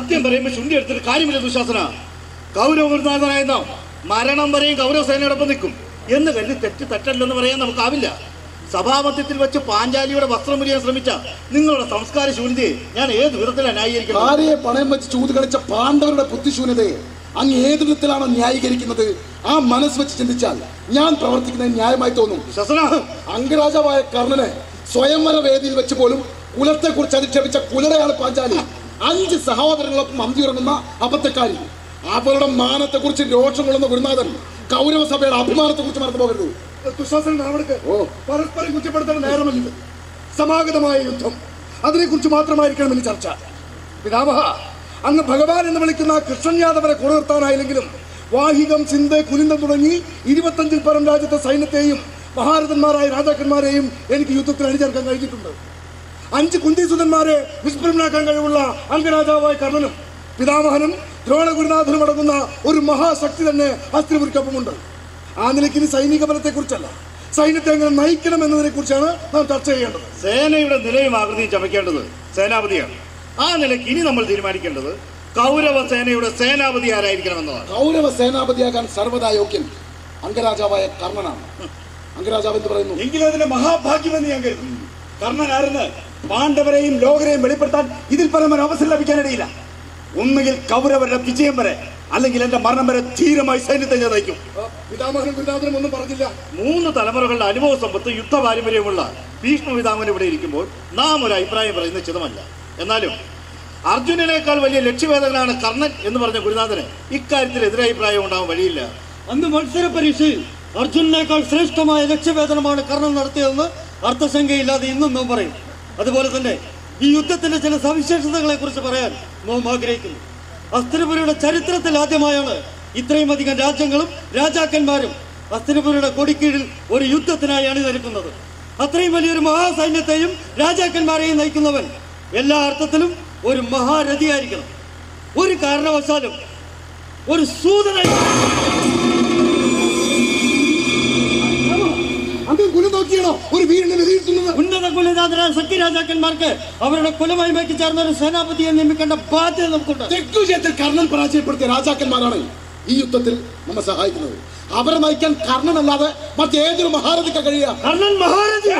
സത്യം പറയുമ്പോൾ ശുണ്ടി എടുത്തിട്ട് കാര്യമില്ല ദുശാസന. കൗരവനാഥനായ നാം മരണം വരെയും കൗരവ സേനയോടൊപ്പം നിൽക്കും. എന്ന് കരുതി തെറ്റ് തെറ്റല്ലെന്ന് പറയാൻ നമുക്കാവില്ല. സഭാമധ്യത്തിൽ വെച്ച് പാഞ്ചാലിയുടെ വസ്ത്രം മുറിയാൻ ശ്രമിച്ച നിങ്ങളുടെ സംസ്കാര ശൂന്യതയെ ഞാൻ ഏത് വിധത്തിലാണ് ന്യായീകരിക്കുന്നത് ആരെയെ പണയം വെച്ച് ചൂത് കളിച്ച പാണ്ഡവരുടെ ബുദ്ധിശൂന്യതയെ അങ്ങ് ഏത് വിധത്തിലാണോ ന്യായീകരിക്കുന്നത്? ആ മനസ്സ് വെച്ച് ചിന്തിച്ചാൽ ഞാൻ പ്രവർത്തിക്കുന്നത് ന്യായമായി തോന്നും. ശസന അംഗരാജാവായ കർണനെ സ്വയംവര വേദിയിൽ വെച്ച് പോലും കുലത്തെ കുറിച്ച് അധിക്ഷേപിച്ച കുലരയാണ് പാഞ്ചാലി. അഞ്ച് സഹോദരങ്ങളൊപ്പം അന്തി ഉറങ്ങുന്ന അബദ്ധക്കാരി. അവരുടെ മാനത്തെ കുറിച്ച് രോഷം കൊള്ളുന്ന ഗുരുനാഥൻ കൗരവ സഭയുടെ അഭിമാനത്തെ കുറിച്ച് മറന്നു പോകരുത് പരസ്പരം കുറ്റപ്പെടുത്തേണ്ട നേരമല്ല സമാഗതമായ യുദ്ധം. അതിനെക്കുറിച്ച് മാത്രമായിരിക്കണം ഇനി ചർച്ച. പിതാമഹ അങ്ങ് ഭഗവാൻ എന്ന് വിളിക്കുന്ന കൃഷ്ണൻ യാദവരെ കൂടെ നിർത്താനായില്ലെങ്കിലും വാഹികം ചിന്ത കുലിന്തം തുടങ്ങി ഇരുപത്തഞ്ചിൽ പരം രാജ്യത്തെ സൈന്യത്തെയും മഹാരഥന്മാരായ രാജാക്കന്മാരെയും എനിക്ക് യുദ്ധത്തിൽ അണിചേർക്കാൻ കഴിഞ്ഞിട്ടുണ്ട്. അഞ്ച് കുന്തിസുതന്മാരെ നിഷ്പ്രമനാക്കാൻ കഴിവുള്ള അംഗരാജാവായ കർണനും പിതാമഹനും ദ്രോണഗുരുനാഥനും അടങ്ങുന്ന ഒരു മഹാശക്തി തന്നെ അസ്ത്രിപുരിക്കൊപ്പമുണ്ട് ആ നിലയ്ക്ക് ഇനി സൈനിക ബലത്തെക്കുറിച്ചല്ല. സൈന്യത്തെ എങ്ങനെ നയിക്കണം എന്നതിനെ കുറിച്ചാണ് നാം ചർച്ച ചെയ്യേണ്ടത്. സേനയുടെ നിലയും ആകൃതിയും ചമയ്ക്കേണ്ടത് സേനാപതിയാണ്. ആ നിലയ്ക്ക് ഇനി നമ്മൾ തീരുമാനിക്കേണ്ടത് കൗരവ സേനയുടെ സേനാപതി ആരായിരിക്കണം എന്നതാണ് കൗരവ സേനാപതിയാകാൻ സർവതാ യോഗ്യൻ അംഗരാജാവായ കർണനാണ്. അംഗരാജാവ് എന്ന് പറയുന്നു? എങ്കിലും അതിന്റെ മഹാഭാഗ്യമെന്ന് ഞാൻ കരുതുന്നു. കർണൻ ആരെന്ന്? പാണ്ഡവരെയും ലോകരെയും വെളിപ്പെടുത്താൻ ഇതിൽ പരമൊരു അവസരം ലഭിക്കാനിടയില്ല. ഒന്നുകിൽ കൗരവരുടെ വിജയം വരെ അല്ലെങ്കിൽ എന്റെ മരണം വരെ ധീരമായി സൈന്യത്തെ ഞാൻ നയിക്കും. പിതാമഹനും ഒന്നും പറഞ്ഞില്ല. മൂന്ന് തലമുറകളുടെ അനുഭവ സമ്പത്ത് യുദ്ധ പാരമ്പര്യമുള്ള ഭീഷ്മ പിതാമൻ ഇവിടെ ഇരിക്കുമ്പോൾ നാം ഒരു അഭിപ്രായം പറയുന്നത് ചിതമല്ല എന്നാലും അർജുനനേക്കാൾ വലിയ ലക്ഷ്യവേദകനാണ് കർണൻ എന്ന് പറഞ്ഞ ഗുരുനാഥന് ഇക്കാര്യത്തിൽ എതിരഭിപ്രായം ഉണ്ടാവാൻ വഴിയില്ല. അന്ന് മത്സര പരീക്ഷയിൽ അർജുനനേക്കാൾ ശ്രേഷ്ഠമായ ലക്ഷ്യവേദനമാണ് കർണൻ നടത്തിയതെന്ന് അർത്ഥശങ്കയില്ലാതെ ഇന്നും നാം പറയും. അതുപോലെ തന്നെ ഈ യുദ്ധത്തിന്റെ ചില സവിശേഷതകളെ കുറിച്ച് പറയാൻ നാം ആഗ്രഹിക്കുന്നു. അസ്ഥിരപുരയുടെ ചരിത്രത്തിൽ ആദ്യമായാണ് ഇത്രയും അധികം രാജ്യങ്ങളും രാജാക്കന്മാരും അസ്ഥിരപുരയുടെ കൊടിക്കീഴിൽ ഒരു യുദ്ധത്തിനായി അണിനിരക്കുന്നത്. അത്രയും വലിയൊരു മഹാസൈന്യത്തെയും രാജാക്കന്മാരെയും നയിക്കുന്നവൻ എല്ലാ അർത്ഥത്തിലും ഒരു മഹാരഥിയായിരിക്കണം. ഒരു കാരണവശാലും ഒരു സൂതനായി അങ്ങ് കുലം നോക്കിയാണോ ഒരു വീരനെ വിധിയിരുത്തുന്നത് ഉന്നത കുലജാതരായ സഖ്യരാജാക്കന്മാർക്ക് അവരുടെ കുലമഹിമയ്ക്ക് ചേർന്ന ഒരു സേനാപതിയെ നിയമിക്കേണ്ട ബാധ്യത നമുക്കുണ്ട്. തെക്കുവിജയത്തിൽ കർണൻ പരാജയപ്പെടുത്തിയ രാജാക്കന്മാരാണ് ഈ യുദ്ധത്തിൽ നമ്മെ സഹായിക്കുന്നത്. അവരെ നയിക്കാൻ കർണനല്ലാതെ മറ്റേതൊരു മഹാരഥിക്ക് കഴിയുക. കർണൻ മഹാരഥി!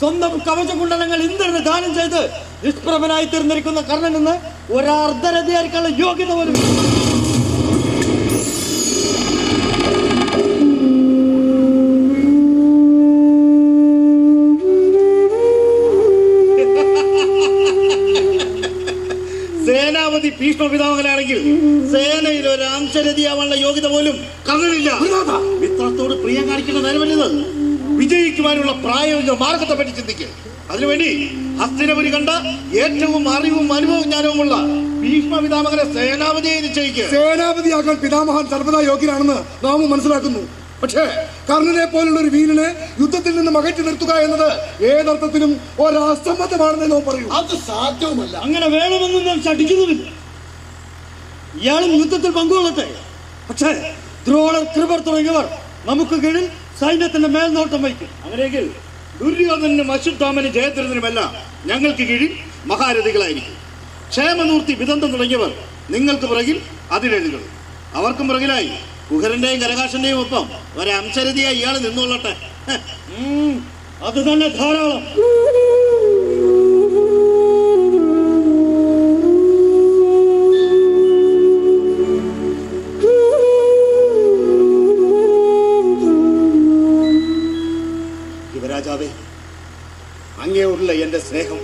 സ്വന്തം കവചകുണ്ടലങ്ങൾ ഇന്ദ്രന് ദാനം ചെയ്ത് നിഷ്പ്രഭനായി തീർന്നിരിക്കുന്ന കർണൻ എന്ന് ഒരർദ്ധരഥിയായിരിക്കാനുള്ള യോഗ്യത പോലും ഇല്ല. ഭീഷ്മ പിതാമകനാണെങ്കിൽ സേനയിൽ ഒരു അംശരഥിയാവാനുള്ള യോഗ്യത പോലും കർണനില്ല. മിത്രത്തോട് പ്രിയം കാണിക്കുന്ന നേരമല്ലത് വിജയിക്കുവാനുള്ള പ്രായോഗിക മാർഗത്തെ പറ്റി ചിന്തിക്കുക അതിനുവേണ്ടി ഹസ്തിനപുരി കണ്ട ഏറ്റവും അറിവും അനുഭവവും ജ്ഞാനവുമുള്ള ഭീഷ്മ പിതാമകനെ സേനാപതിയെ നിശ്ചയിക്കുക സേനാപതിയാകാൻ പിതാമഹൻ സർവതാ യോഗ്യനാണെന്ന് നാമും മനസ്സിലാക്കുന്നു. പക്ഷേ കർണനെ പോലുള്ള ഒരു വീരനെ യുദ്ധത്തിൽ നിന്ന് അകറ്റി നിർത്തുക എന്നത് ഏതർത്ഥത്തിലും ഒരാസമ്മതമാണെന്ന് നാം പറയൂ. അത് സാധ്യവുമല്ല. അങ്ങനെ വേണമെന്ന് നാം ശഠിക്കുന്നുമില്ല. ഇയാളും യുദ്ധത്തിൽ പങ്കുകൊള്ളട്ടെ. പക്ഷേ ദ്രോണർ കൃപർ തുടങ്ങിയവർ നമുക്ക് കീഴിൽ സൈന്യത്തിന്റെ മേൽനോട്ടം വഹിക്കും. അങ്ങനെയെങ്കിൽ ദുര്യോധനും അശ്വത്ഥാമനും ജയദ്രഥനുമെല്ലാം ഞങ്ങൾക്ക് കീഴിൽ മഹാരഥികളായിരിക്കും. ക്ഷേമമൂർത്തി വിദന്തം തുടങ്ങിയവർ നിങ്ങൾക്ക് പുറകിൽ അതിരെഴുകൾ അവർക്കും പുറകിലായി കുഹരന്റെയും കരകാശന്റെയും ഒപ്പം ഒരംശരതിയായി ഇയാൾ. ഉം, അത് തന്നെ ധാരാളം. സ്നേഹം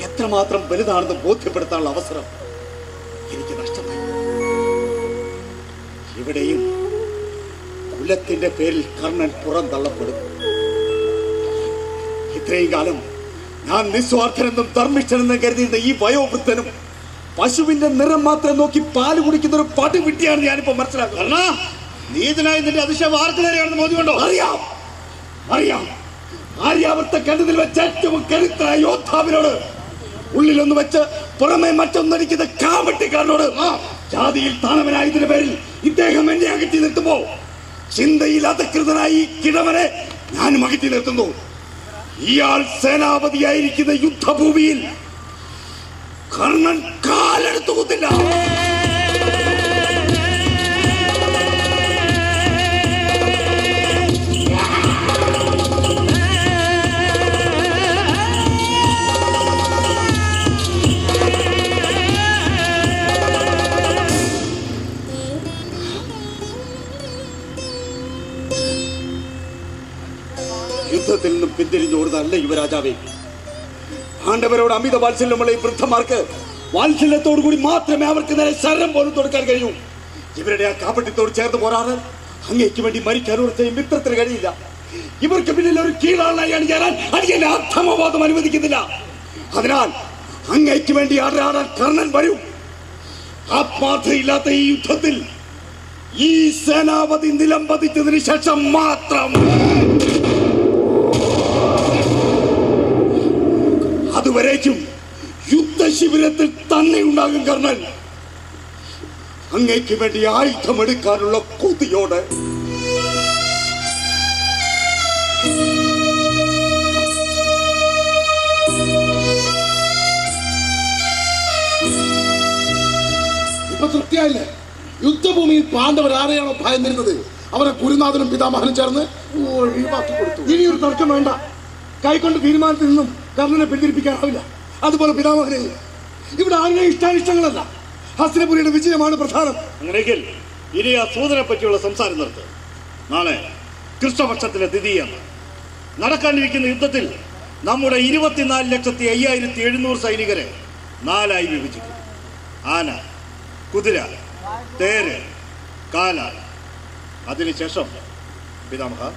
എത്രമാത്രം വലുതാണെന്ന് ബോധ്യപ്പെടുത്താനുള്ള അവസരം എനിക്ക് നഷ്ടമായി. ഇവിടെയും കുലത്തിന്റെ പേരിൽ കർണൻ പുറന്തള്ളപ്പെടുന്നു ഇത്രയും കാലം ഞാൻ നിസ്വാർത്ഥനെന്നും ധർമ്മിഷ്ഠനെന്നും കരുതിയിരുന്ന ഈ വയോവൃദ്ധനും പശുവിന്റെ നിറം മാത്രം നോക്കി പാൽ കുടിക്കുന്ന ഒരു പാട്ട് വിട്ടിയാണ് ഞാനിപ്പോ മനസ്സിലാക്കുന്നത് നീതിനായി നിന്റെ അതിശയം ആർക്ക് നേരെയാണെന്ന് മോദിക്കൊണ്ടോ അറിയാം. അറിയാം. ആര്യാവർത്ത കണ്ടതിൽ വെച്ച് ഏറ്റവും കരുത്തായ യോദ്ധാവിനോട് ഉള്ളിലൊന്ന് വെച്ച് പുറമെ മറ്റൊന്നടിക്കുന്ന കാവട്ടിക്കാരനോട് ജാതിയിൽ താണവനായതിന്റെ പേരിൽ ഇദ്ദേഹം എന്നെ അകറ്റി നിർത്തുമ്പോ ചിന്തയിൽ അധികൃതനായി കിഴവനെ ഞാൻ അകറ്റി നിർത്തുന്നു. ഇയാൾ സേനാപതിയായിരിക്കുന്ന യുദ്ധഭൂമിയിൽ കർണൻ കാലെടുത്തു കുത്തില്ല. യുദ്ധത്തിൽ നിന്നും പിന്തിരിഞ്ഞോടുന്നതല്ല യുവരാജാവേ. ആണ്ടവരോട് അമിത വാത്സല്യമുള്ള ഈ വൃദ്ധന്മാർക്ക് വാത്സല്യത്തോടു കൂടി മാത്രമേ അവർക്ക് നേരെ ശരം പോലും കൊടുക്കാൻ കഴിയൂ. ഇവരുടെ ആ കാപട്യത്തോട് ചേർന്ന് പോരാറ്. അങ്ങേക്ക് വേണ്ടി മരിക്കാൻ ഒരു മിത്രത്തിന് കഴിയില്ല. ഇവർക്ക് പിന്നിൽ ഒരു കീഴാളായി അണിചേരാൻ അടിയന്റെ അർത്ഥമബോധം അനുവദിക്കുന്നില്ല. അതിനാൽ അങ്ങേക്ക് വേണ്ടി ആടാടാൻ കർണൻ വരും. ആത്മാർത്ഥയില്ലാത്ത ഈ യുദ്ധത്തിൽ ഈ സേനാപതി നിലം പതിച്ചതിന് ശേഷം മാത്രം അതുവരേക്കും യുദ്ധശിബിരത്തിൽ തന്നെ ഉണ്ടാകും കർണൻ. അങ്ങേക്ക് വേണ്ടി ആയുധമെടുക്കാനുള്ള കൂതിയോട്. ഇപ്പൊ യുദ്ധഭൂമിയിൽ പാണ്ഡവർ ആരെയാണോ ഭയന്നിരുന്നത് അവരെ ഗുരുനാഥനും പിതാമഹനും ചേർന്ന് ഒഴിവാക്കി കൊടുത്തു. ഇനി ഒരു തർക്കം വേണ്ട. കൈക്കൊണ്ട് തീരുമാനത്തിൽ നിന്നും കർണനെ പിന്തിരിപ്പിക്കാനാവില്ല. അതുപോലെ പിതാമഹനെ. ഇവിടെ ആരുടെ ഇഷ്ടാനിഷ്ടങ്ങളല്ല? ഹസ്തനപുരിയുടെ വിജയമാണ് പ്രധാനം. അങ്ങനെയെങ്കിൽ ഇനി ആ സൂതനെ പറ്റിയുള്ള സംസാരം നിർത്ത്. നാളെ കൃഷ്ണപക്ഷത്തിലെ തിഥിയാണ്. നടക്കാനിരിക്കുന്ന യുദ്ധത്തിൽ നമ്മുടെ ഇരുപത്തിനാല് ലക്ഷത്തി അയ്യായിരത്തി എഴുന്നൂറ് സൈനികരെ നാലായി വിഭജിക്കും. ആന കുതിര തേര് കാല. അതിനുശേഷം പിതാമഹ.